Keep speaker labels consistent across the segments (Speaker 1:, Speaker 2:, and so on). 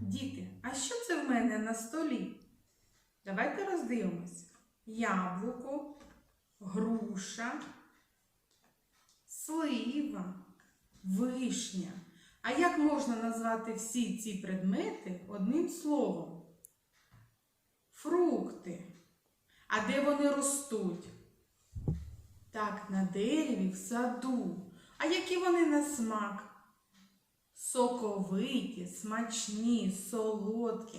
Speaker 1: Діти, а що це в мене на столі? Давайте роздивимося. Яблуко, груша, слива, вишня. А як можна назвати всі ці предмети одним словом? Фрукти. А де вони ростуть? Так, на дереві, в саду. А які вони на смак? Соковиті, смачні, солодкі,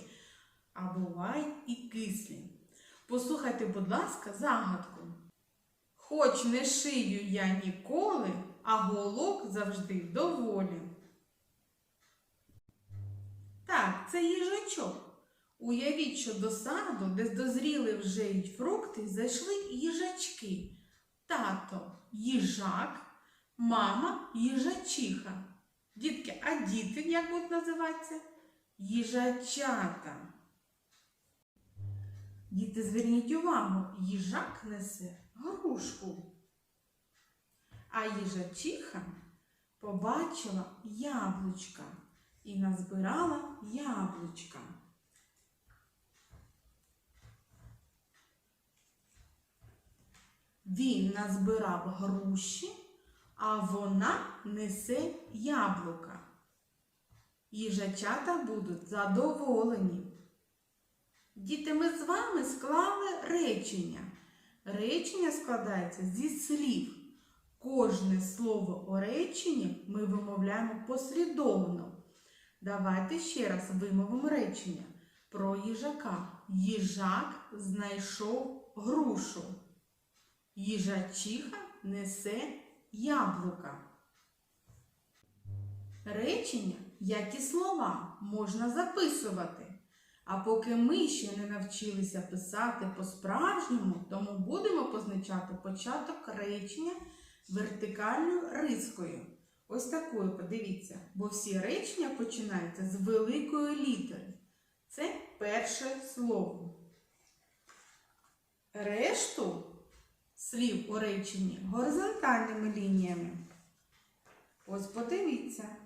Speaker 1: а бувають і кислі. Послухайте, будь ласка, загадку. Хоч не шию я ніколи, а голок завжди доволі. Так, це їжачок. Уявіть, що до саду, де дозріли вже й фрукти, зайшли їжачки. Тато їжак, мама їжачиха. Дітки, а діти як будуть називатися? Їжачата. Діти, зверніть увагу, їжак несе грушку. А їжачиха побачила яблучка і назбирала яблучка. Він назбирав груші, а вона несе яблука. Їжачата будуть задоволені. Діти, ми з вами склали речення. Речення складається зі слів. Кожне слово у реченні ми вимовляємо послідовно. Давайте ще раз вимовимо речення про їжака. Їжак знайшов грушу. Їжачиха несе яблука. Речення, як і слова, можна записувати. А поки ми ще не навчилися писати по-справжньому, тому будемо позначати початок речення вертикальною рискою. Ось такою, подивіться, бо всі речення починаються з великої літери. Це перше слово. Решту слів у реченні горизонтальними лініями. Ось подивіться.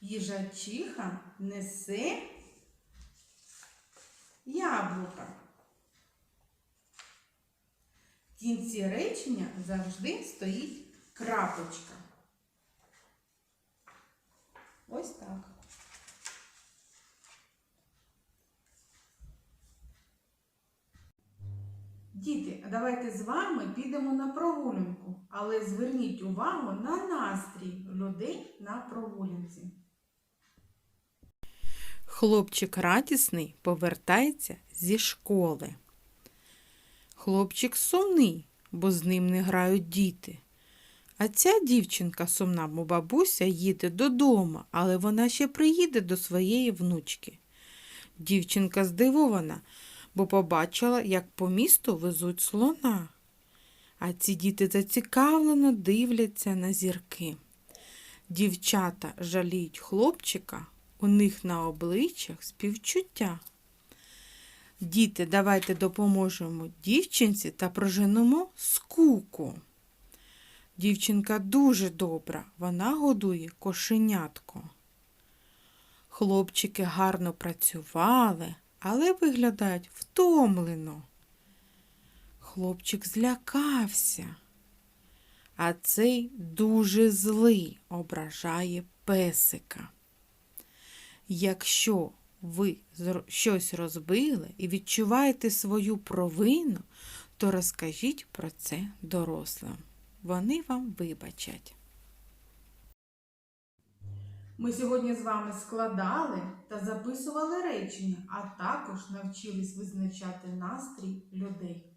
Speaker 1: Їжачиха несе яблука. В кінці речення завжди стоїть крапочка. Ось так. Діти, давайте з вами підемо на прогулянку, але зверніть увагу на настрій людей на прогулянці.
Speaker 2: Хлопчик радісний повертається зі школи. Хлопчик сумний, бо з ним не грають діти. А ця дівчинка сумна, бо бабуся їде додому, але вона ще приїде до своєї внучки. Дівчинка здивована, бо побачила, як по місту везуть слона. А ці діти зацікавлено дивляться на зірки. Дівчата жаліють хлопчика, у них на обличчях співчуття. Діти, давайте допоможемо дівчинці та проженемо скуку. Дівчинка дуже добра, вона годує кошенятко. Хлопчики гарно працювали, але виглядають втомлено. Хлопчик злякався, а цей дуже злий ображає песика. Якщо ви щось розбили і відчуваєте свою провину, то розкажіть про це дорослим. Вони вам вибачать.
Speaker 1: Ми сьогодні з вами складали та записували речення, а також навчились визначати настрій людей.